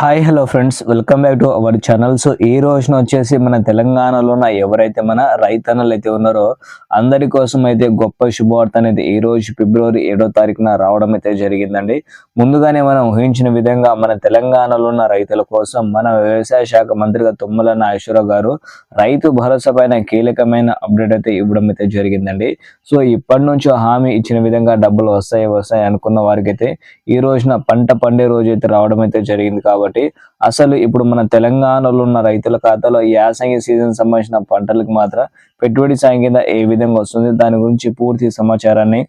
Hi hello friends welcome back to our channel so ఈ రోజున వచ్చేసి మన తెలంగాణలో ఉన్న ఎవరైతే మన రైతన్నలు అయితే ఉన్నారో అందరి కోసం అయితే గొప్ప శుభవార్త అనేది ఈ రోజు ఫిబ్రవరి ఏడో తారీఖున రావడం అయితే జరిగిందండి. ముందుగానే మనం ఊహించిన విధంగా మన తెలంగాణలో ఉన్న రైతుల కోసం మన వ్యవసాయ శాఖ మంత్రిగా తుమ్మల నాగేశ్వరరావు గారు రైతు భరోసా పైన కీలకమైన అప్డేట్ అయితే ఇవ్వడం అయితే జరిగిందండి. సో ఇప్పటి నుంచి హామీ ఇచ్చిన విధంగా డబ్బులు వస్తాయి వస్తాయి అనుకున్న వారికైతే ఈ రోజున పంట పండే రోజు అయితే రావడం అయితే జరిగింది కాబట్టి అసలు ఇప్పుడు మన తెలంగాణలో ఉన్న రైతుల ఖాతాలో ఈ యాసంగి సీజన్ సంబంధించిన పంటలకు మాత్రం పెట్టుబడి సాయం కింద ఏ విధంగా వస్తుంది? దాని గురించి పూర్తి సమాచారాన్ని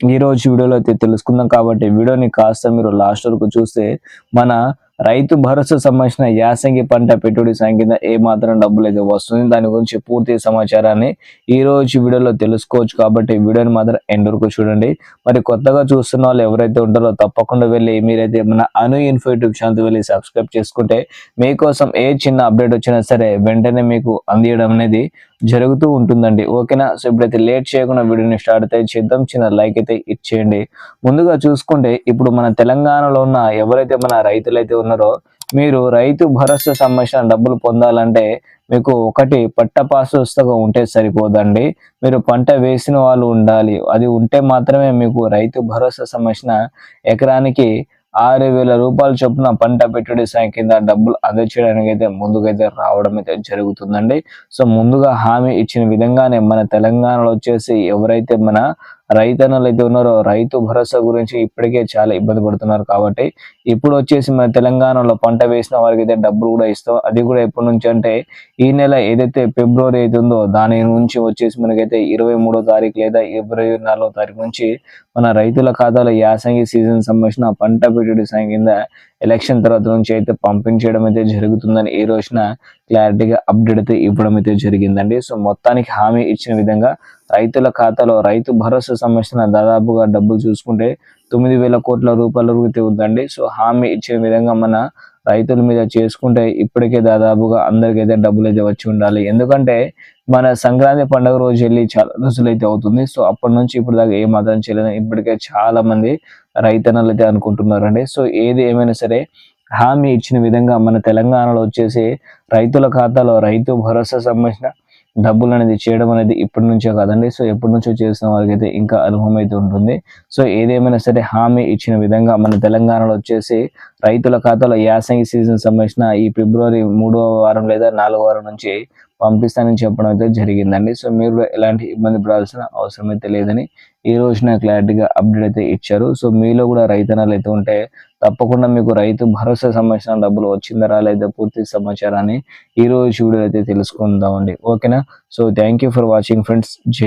ఈ రోజు వీడియోలో అయితే తెలుసుకుందాం. కాబట్టి వీడియోని కాస్త మీరు లాస్ట్ వరకు చూస్తే మన రైతు భరోసా సంబంధించిన యాసంగి పంట పెట్టుబడి సంఖ్య ఏ మాత్రం డబ్బులు అయితే వస్తుంది. దాని గురించి పూర్తి సమాచారాన్ని ఈ రోజు వీడియోలో తెలుసుకోవచ్చు కాబట్టి వీడియోని మాత్రం ఎండ్ వరకు చూడండి. మరి కొత్తగా చూస్తున్న వాళ్ళు ఎవరైతే ఉంటారో తప్పకుండా వెళ్ళి మీరైతే మన అను ఇన్ఫో యూట్యూబ్ ఛానల్ వెళ్ళి సబ్స్క్రైబ్ చేసుకుంటే మీకోసం ఏ చిన్న అప్డేట్ వచ్చినా సరే వెంటనే మీకు అందియడం అనేది జరుగుతూ ఉంటుందండి. ఓకేనా? సో ఇప్పుడైతే లేట్ చేయకుండా వీడియోని స్టార్ట్ అయితే చేద్దాం. చిన్న లైక్ అయితే ఇచ్చేయండి. ముందుగా చూసుకుంటే ఇప్పుడు మన తెలంగాణలో ఉన్న ఎవరైతే మన రైతులైతే ఉన్నారో మీరు రైతు భరోసా సంబంధించిన డబ్బులు పొందాలంటే మీకు ఒకటి పట్టపాసు పుస్తకం ఉంటే సరిపోదండి. మీరు పంట వేసిన వాళ్ళు ఉండాలి. అది ఉంటే మాత్రమే మీకు రైతు భరోసా సంబంధించిన ఎకరానికి ఆరు వేల రూపాయలు చొప్పున పంట పెట్టుబడి సాయం కింద డబ్బులు అందచేయడానికి అయితే ముందుకైతే రావడం అయితే జరుగుతుందండి. సో ముందుగా హామీ ఇచ్చిన విధంగానే మన తెలంగాణలో వచ్చేసి ఎవరైతే మన రైతన్నలు అయితే ఉన్నారో రైతు భరోసా గురించి ఇప్పటికే చాలా ఇబ్బంది పడుతున్నారు కాబట్టి ఇప్పుడు వచ్చేసి మన తెలంగాణలో పంట వేసిన వారికి అయితే డబ్బులు కూడా ఇస్తాం. అది కూడా ఎప్పటి నుంచి అంటే ఈ నెల ఏదైతే ఫిబ్రవరి అయితే ఉందో దాని నుంచి వచ్చేసి మనకైతే ఇరవై మూడో తారీఖు లేదా ఇరవై నాలుగో తారీఖు నుంచి మన రైతుల ఖాతాలో యాసంగి సీజన్ సంబంధించిన పంట పెట్టుబడి సాయం కింద ఎలక్షన్ తర్వాత నుంచి అయితే పంపించడం అయితే జరుగుతుందని ఈ రోజున క్లారిటీగా అప్డేట్ అయితే ఇవ్వడం అయితే జరిగిందండి. సో మొత్తానికి హామీ ఇచ్చిన విధంగా రైతుల ఖాతాలో రైతు భరోసా సంబంధించిన దాదాపుగా డబ్బులు చూసుకుంటే తొమ్మిది వేల కోట్ల రూపాయల వరకు అయితే ఉందండి. సో హామీ ఇచ్చిన విధంగా మన రైతుల మీద చేసుకుంటే ఇప్పటికే దాదాపుగా అందరికైతే డబ్బులు అయితే వచ్చి ఉండాలి. ఎందుకంటే మన సంక్రాంతి పండుగ రోజు వెళ్ళి చాలా రోజులు అయితే అవుతుంది. సో అప్పటి నుంచి ఇప్పుడు దాకా ఏ మాత్రం చేయలేదు. ఇప్పటికే చాలా మంది రైతన్నలు అయితే అనుకుంటున్నారండి. సో ఏది ఏమైనా సరే హామీ ఇచ్చిన విధంగా మన తెలంగాణలో వచ్చేసి రైతుల ఖాతాలో రైతు భరోసా సంబంధించిన డబ్బులు అనేది చేయడం అనేది ఇప్పటి నుంచే కాదండి. సో ఎప్పటి నుంచో చేసిన వారికి అయితే ఇంకా అనుభవం అయితే ఉంటుంది. సో ఏదేమైనా సరే హామీ ఇచ్చిన విధంగా మన తెలంగాణలో వచ్చేసి రైతుల ఖాతాలో యాసంగి సీజన్ సంబంధించిన ఈ ఫిబ్రవరి మూడవ వారం లేదా నాలుగో వారం నుంచి పంపిస్తానని చెప్పడం అయితే జరిగిందండి. సో మీరు ఎలాంటి ఇబ్బంది పడాల్సిన అవసరం అయితే లేదని ఈ రోజున క్లారిటీగా అప్డేట్ అయితే ఇచ్చారు. సో మీలో కూడా రైతనాలు అయితే ఉంటే తప్పకుండా మీకు రైతు భరోసా సంబంధించిన డబ్బులు వచ్చిందా రాలేదా పూర్తి సమాచారాన్ని ఈ రోజు వీడియో అయితే తెలుసుకుందామండి. ఓకేనా? So thank you for watching friends. జై